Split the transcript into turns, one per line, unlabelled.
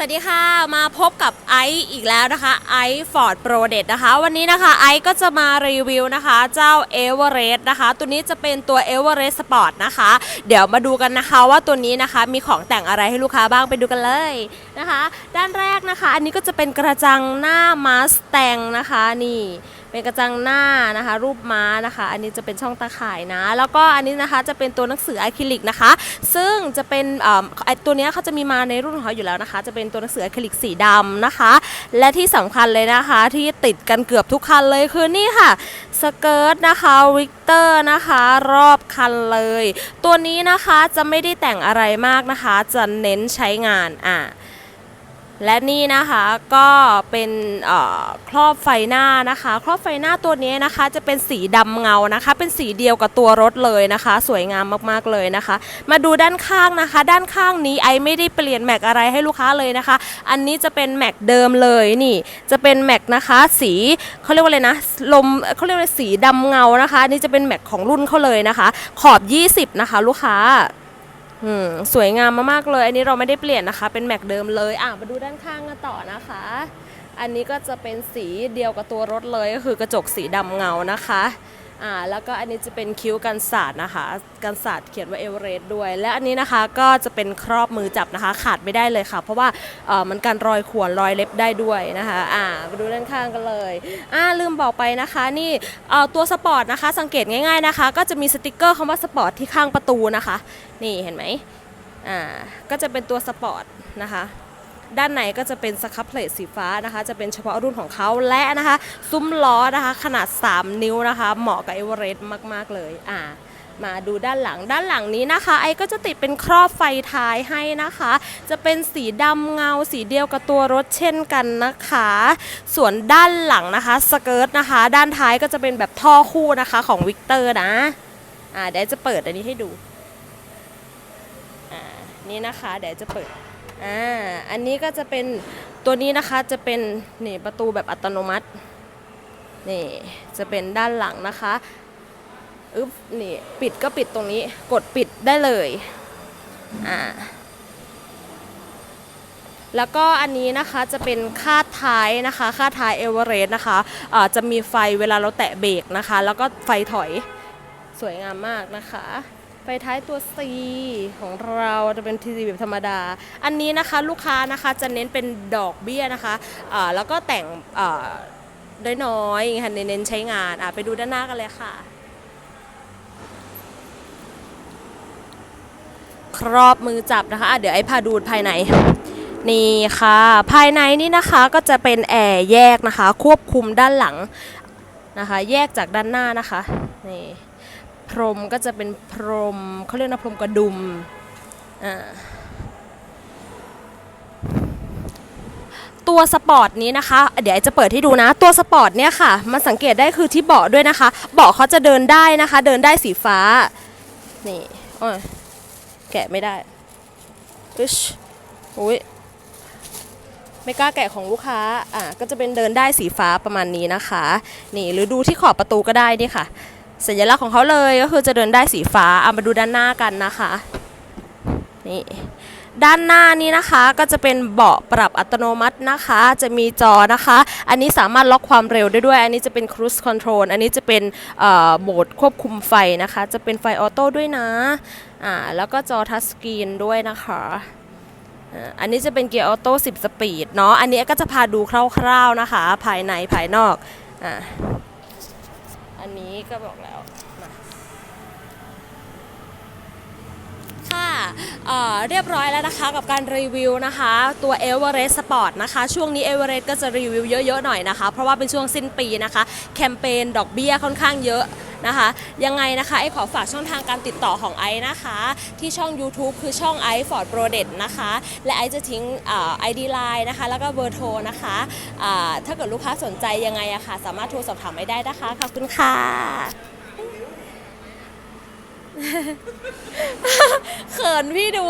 สวัสดีค่ะ มาพบกับไอซ์อีกแล้วนะคะไอซ์ฟอร์ดโปรเดนะคะ วันนี้นะคะไอซ์ก็จะมารีวิวนะคะ เจ้าเอเวอเรสต์นะคะ ตัวนี้จะเป็นตัวเอเวอเรสต์สปอร์ตนะคะ เดี๋ยวมาดูกันนะคะว่าตัวนี้นะคะมีของแต่งอะไรให้ลูกค้าบ้างไปดูกันเลย นะคะ ด้านแรกนะคะ อันนี้ก็จะเป็นกระจังหน้ามาสแตงนะคะนี่เป็นกระจังหน้านะคะ รูปม้านะคะ อันนี้จะเป็นช่องตาข่ายนะ แล้วก็อันนี้นะคะจะเป็นตัวหนังสืออะคริลิกนะคะ ซึ่งจะเป็นไอตัวนี้เขาจะมีมาในรุ่นของเขาอยู่แล้วนะคะ จะเป็นตัวหนังสืออะคริลิกสีดำนะคะ และที่สำคัญเลยนะคะ ที่ติดกันเกือบทุกคันเลยคือนี่ค่ะสเกิร์ตนะคะวิกเตอร์นะคะรอบคันเลย ตัวนี้นะคะจะไม่ได้แต่งอะไรมากนะคะ จะเน้นใช้งานอะ และนี่นะคะก็เป็นครอบไฟหน้านะคะ ครอบไฟหน้าตัวนี้นะคะจะเป็นสีดำเงานะคะ เป็นสีเดียวกับตัวรถเลยนะคะ สวยงามมากๆเลยนะคะ มาดูด้านข้างนะคะ ด้านข้างนี้ไอไม่ได้เปลี่ยนแม็กอะไรให้ลูกค้าเลยนะคะ อันนี้จะเป็นแม็กเดิมเลยนี่ จะเป็นแม็กนะคะสีเขาเรียกว่าอะไรนะลมเขาเรียกว่าสีดำเงานะคะนี่จะเป็นแม็กของรุ่นเขาเลยนะคะ ขอบ 20 นะคะ ลูกค้า สวยงามมากๆเลย อันนี้เราไม่ได้เปลี่ยนนะคะ เป็นแม็กเดิมเลย อะมาดูด้านข้างกันต่อนะคะ อันนี้ก็จะเป็นสีเดียวกับตัวรถเลยก็คือกระจกสีดำเงานะคะ อ่าแล้วก็อันนี้จะเป็นคิ้วกันศาสตร์นะคะ กันศาสตร์เขียนว่าเอเวอเรสต์ด้วย และอันนี้นะคะก็จะเป็นครอบมือจับนะคะ ขาดไม่ได้เลยค่ะ เพราะว่าเอ่อมันกันรอยข่วนรอยเล็บได้ด้วยนะคะอ่ามาดูด้านข้างกันเลยอ่าลืมบอกไปนะคะนี่เอ่อตัวสปอร์ตนะคะ สังเกตง่ายๆนะคะ ก็จะมีสติกเกอร์คำว่าสปอร์ตที่ข้างประตูนะคะ นี่เห็นไหมอ่าก็จะเป็นตัวสปอร์ตนะคะ ด้านในก็จะเป็นสครับเพลทสีฟ้านะคะ จะเป็นเฉพาะรุ่นของเขาและนะคะ ซุ้มล้อนะคะ ขนาด 3 นิ้วนะคะ เหมาะกับเอเวอเรสต์มาก ๆ เลยอ่ามาดูด้านหลังด้านหลังนี้นะคะ ไอก็จะติดเป็นครอบไฟท้ายให้นะคะ จะเป็นสีดำเงาสีเดียวกับตัวรถเช่นกันนะคะ ส่วนด้านหลังนะคะสเกิร์ตนะคะ ด้านท้ายก็จะเป็นแบบท่อคู่นะคะของวิกเตอร์นะอ่าเดี๋ยวจะเปิดอันนี้ให้ดูอ่านี่นะคะเดี๋ยวจะเปิด อ่าอันนี้ก็จะเป็นตัวนี้นะคะจะเป็นนี่ประตูแบบอัตโนมัตินี่จะเป็นด้านหลังนะคะอึ๊บนี่ปิดก็ปิดตรงนี้กดปิดได้เลยอ่าแล้วก็อันนี้นะคะจะเป็นคาดท้ายนะคะคาดท้ายเอเวอเรสต์นะคะอ่าจะมีไฟเวลาเราแตะเบรกนะคะ แล้วก็ไฟถอยสวยงามมากนะคะ ฟท้ายตัว C ของเราจะเป็นทีแบบธรรมดา อันนี้นะคะลูกค้านะคะจะเน้นเป็นดอกเบี้ยนะคะอ่าแล้วก็แต่งน้อยๆค่ะเน้นใช้งานไปดูด้านหน้ากันเลยค่ะ ครอบมือจับนะคะะเดี๋ยวไอ้พาดูภายในนี่ค่ะ ภายในนี่นะคะก็จะเป็นแอร์แยกนะคะ ควบคุมด้านหลังนะคะ แยกจากด้านหน้านะคะนี่ พรมก็จะเป็นพรมเขาเรียกนะพรมกระดุมอ่าตัวสปอร์ตนี้นะคะ เดี๋ยวจะเปิดให้ดูนะ ตัวสปอร์ตเนี่ยค่ะ มันสังเกตได้คือที่เบาะด้วยนะคะ เบาะเขาจะเดินได้นะคะ เดินได้สีฟ้า นี่โอ้ยแกะไม่ได้อึชอุ้ยไม่กล้าแกะของลูกค้า อะ ก็จะเป็นเดินได้สีฟ้าประมาณนี้นะคะ นี่ หรือดูที่ขอบประตูก็ได้นี่ค่ะ สัญลักษณ์ของเขาเลยก็คือจะเดินได้สีฟ้าเอามาดูด้านหน้ากันนะคะนี่ด้านหน้านี้นะคะก็จะเป็นเบาะปรับอัตโนมัตินะคะ จะมีจอนะคะ อันนี้สามารถล็อกความเร็วได้ด้วย อันนี้จะเป็น cruise control อันนี้จะเป็นโหมดควบคุมไฟนะคะ จะเป็นไฟออโต้ด้วยนะอ่าแล้วก็จอทัชสกรีนด้วยนะคะอันนี้จะเป็นเกียร์ออโต้10 สปีดเนาะอันนี้ก็จะพาดูคร่าวๆนะคะ ภายในภายนอกอ่าันนี้ก็บอกแล้วมาค่ะเเรียบร้อยแล้วนะคะกับการรีวิวนะคะ ตัว e v e r e s t Sport นะคะ ช่วงนี้ e v e r e s t ก็จะรีวิวเยอะๆหน่อยนะคะ เพราะว่าเป็นช่วงสิ้นปีนะคะ แคมเปญดอกเบี้ยค่อนข้างเยอะ นะคะ ยังไงนะคะไอขอฝากช่องทางการติดต่อของไอนะคะ ที่ช่อง YouTube คือช่องไอ Ford Pro d e t นะคะ และไอจะทิ้งไอดีไลน์นะคะ แล้วก็เบอร์โทรนะคะอ่าถ้าเกิดลูกค้าสนใจยังไงอะค่ะ สามารถโทรสอบถามไอได้นะคะขอบคุณค่ะเขินพี่ดู